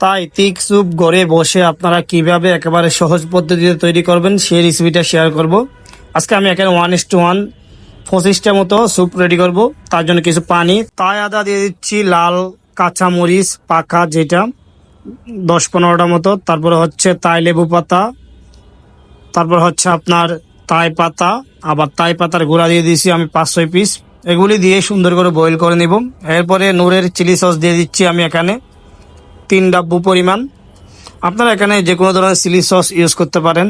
তাই তিক স্যুপ ঘরে বসে আপনারা কীভাবে একেবারে সহজ পদ্ধতিতে তৈরি করবেন সেই রেসিপিটা শেয়ার করব। আজকে আমি এখানে ওয়ান ইস টু ওয়ান পঁচিশটা মতো স্যুপ রেডি করব। তার জন্য কিছু পানি, তাই আদা দিয়ে দিচ্ছি লাল কাঁচা মরিচ পাকা যেটা দশ পনেরোটা মতো। তারপরে হচ্ছে তাই লেবু পাতা, তারপর হচ্ছে আপনার তাই পাতা, আবার তাই পাতার গুঁড়া দিয়ে দিয়েছি আমি পাঁচ ছয় পিস এগুলি দিয়ে সুন্দর করে বয়েল করে নিব। এরপরে নূরের চিলি সস দিয়ে দিচ্ছি আমি এখানে। তিন ডাব্বু পরিমাণ। আপনারা এখানে যে কোনো ধরনের চিলি সস ইউজ করতে পারেন।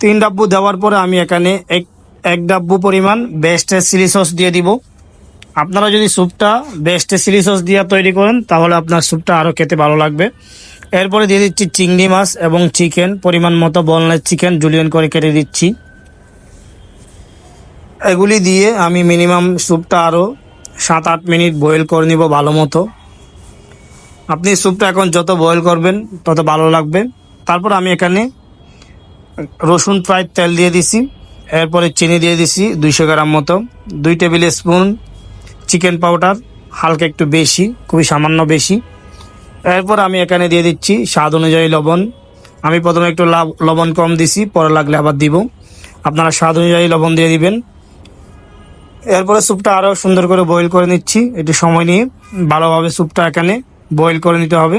তিন ডাব্বু দেওয়ার পরে আমি এখানে এক এক ডাব্বু পরিমাণ বেস্টের চিলি সস দিয়ে দিব। আপনারা যদি স্যুপটা বেস্টের চিলি সস দিয়ে তৈরি করেন, তাহলে আপনার স্যুপটা আরও খেতে ভালো লাগবে। এরপরে দিয়ে দিচ্ছি চিংড়ি মাছ এবং চিকেন পরিমাণ মতো বলনের চিকেন জুলিয়ন করে কেটে দিচ্ছি। এগুলি দিয়ে আমি মিনিমাম স্যুপটা আরও সাত, আট মিনিট বয়েল করে নিব ভালো মতো। আপনি স্যুপটা এখন যত বয়েল করবেন, তত ভালো লাগবে। তারপর আমি এখানে রসুন ফ্রাই তেল দিয়ে দিছি, এরপরে চিনি দিয়ে দিছি দুইশো গ্রাম মতো। দুই টেবিল স্পুন চিকেন পাউডার, হালকা একটু বেশি, খুবই সামান্য বেশি। এরপর আমি এখানে দিয়ে দিচ্ছি স্বাদ অনুযায়ী লবণ। আমি প্রথমে একটু লাব- লবণ কম দিছি, পরে লাগলে আবার দিব। আপনারা স্বাদ অনুযায়ী লবণ দিয়ে দিবেন। এরপরে স্যুপটা আরও সুন্দর করে বয়েল করে নিচ্ছি, একটু সময় নিয়ে। ভালোভাবে স্যুপটা এখানে বয়েল করে নিতে হবে।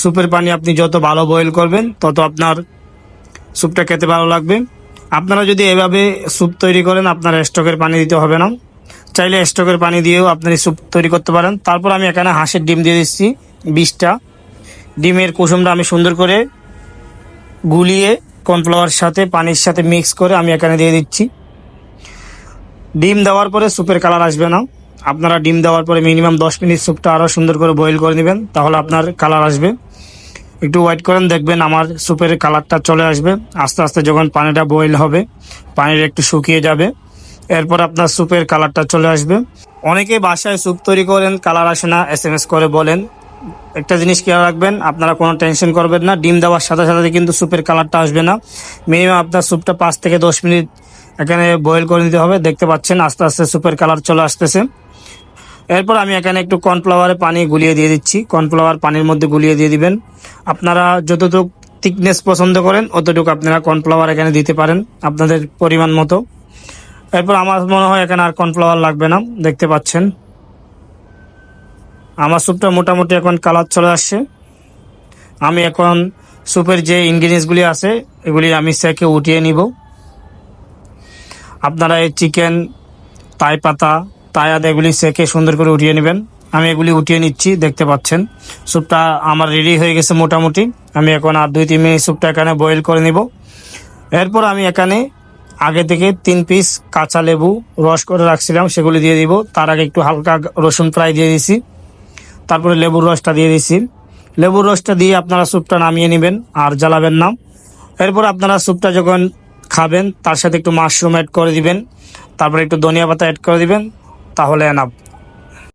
স্যুপের পানি আপনি যত ভালো বয়েল করবেন, তত আপনার স্যুপটা খেতে ভালো লাগবে। আপনারা যদি এভাবে স্যুপ তৈরি করেন, আপনার স্টকের পানি দিতে হবে না। চাইলে স্টকের পানি দিয়েও আপনি স্যুপ তৈরি করতে পারেন। তারপর আমি এখানে হাঁসের ডিম দিয়ে দিচ্ছি, বিশটা। ডিমের কুসুমটা আমি সুন্দর করে গুলিয়ে কর্নফ্লাওয়ার সাথে, পানির সাথে মিক্স করে আমি এখানে দিয়ে দিচ্ছি। ডিম দেওয়ার পরে স্যুপের কালার আসবে না। আপনারা ডিম দেওয়ার পরে মিনিমাম দশ মিনিট স্যুপটা আরও সুন্দর করে বয়েল করে নেবেন, তাহলে আপনার কালার আসবে। একটু ওয়েট করেন, দেখবেন আমার স্যুপের কালারটা চলে আসবে। আস্তে আস্তে যখন পানিটা বয়েল হবে, পানিটা একটু শুকিয়ে যাবে, এরপর আপনার স্যুপের কালারটা চলে আসবে। অনেকে বাসায় স্যুপ তৈরি করেন, কালার আসে না এস এম এস করে বলেন। একটা জিনিস খেয়াল রাখবেন, আপনারা কোনো টেনশন করবেন না, ডিম দেওয়ার সাথে সাথে কিন্তু স্যুপের কালারটা আসবে না। মিনিমাম আপনার স্যুপটা পাঁচ থেকে দশ মিনিট এখানে বয়েল করে নিতে হবে, দেখতে পাচ্ছেন আস্তে আস্তে স্যুপের কালার চলে আসতেছে। এরপর আমি এখানে একটু কর্নফ্লাওয়ারে পানি গুলিয়ে দিয়ে দিচ্ছি। কর্নফ্লাওয়ার পানির মধ্যে গুলিয়ে দিয়ে দিবেন। আপনারা যতটুকু থিকনেস পছন্দ করেন, অতটুকু আপনারা কর্নফ্লাওয়ার এখানে দিতে পারেন আপনাদের পরিমাণ মতো। এরপর আমার মনে হয় এখানে আর কর্নফ্লাওয়ার লাগবে না, দেখতে পাচ্ছেন। আমার স্যুপটা মোটামুটি এখন কালার চলে আসছে। আমি এখন স্যুপের যে ইনগ্রিডিয়েন্টসগুলি আছে, এগুলি আমি সেকে উঠিয়ে নিব। আপনারা এই চিকেন তাই পাতা আদা এগুলি সেকে সুন্দর করে উঠিয়ে নেবেন। আমি এগুলি উঠিয়ে নিচ্ছি, দেখতে পাচ্ছেন। স্যুপটা আমার রেডি হয়ে গেছে মোটামুটি। আমি এখন আর দুই তিন মিনিট স্যুপটা এখানে বয়েল করে নিব। এরপর আমি এখানে আগে থেকে তিন পিস কাঁচা লেবু রস করে রাখছিলাম, সেগুলি দিয়ে দিব। তার আগে একটু হালকা রসুন ফ্রাই দিয়ে দিছি। তারপরে লেবুর রসটা দিয়ে দিছি। লেবুর রসটা দিয়ে আপনারা স্যুপটা নামিয়ে নেবেন আর জ্বালাবেন না। এরপর আপনারা স্যুপটা যখন খাবেন, তার সাথে একটু মাশরুম অ্যাড করে দিবেন। তারপরে একটু ধনিয়া পাতা অ্যাড করে দিবেন। তাহলে এনাফ